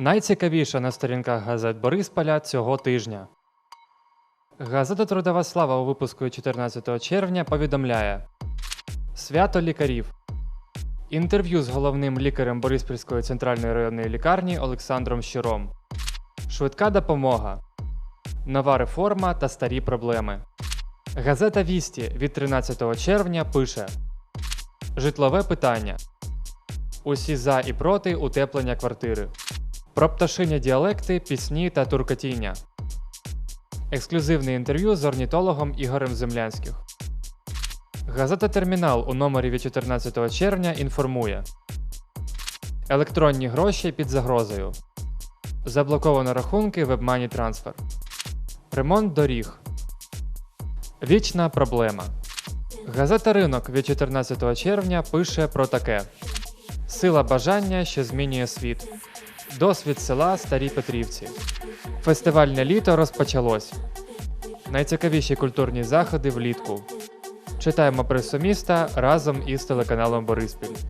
Найцікавіше на сторінках газет Борисполя цього тижня. Газета Трудова слава у випуску 14 червня повідомляє Свято лікарів. Інтерв'ю з головним лікарем Бориспільської центральної районної лікарні Олександром Щиром. Швидка допомога. Нова реформа та старі проблеми. Газета Вісті від 13 червня пише Житлове питання. Усі за і проти утеплення квартири. Про пташині діалекти, пісні та туркотіння. Ексклюзивне інтерв'ю з орнітологом Ігорем Землянських. Газета Термінал у номері від 14 червня інформує Електронні гроші під загрозою. Заблоковано рахунки в обмані трансфер. Ремонт доріг. Вічна проблема. Газета Ринок від 14 червня пише про таке: Сила бажання, що змінює світ. Досвід села Старі Петрівці. Фестивальне літо розпочалось. Найцікавіші культурні заходи влітку. Читаємо пресу міста разом із телеканалом Бориспіль.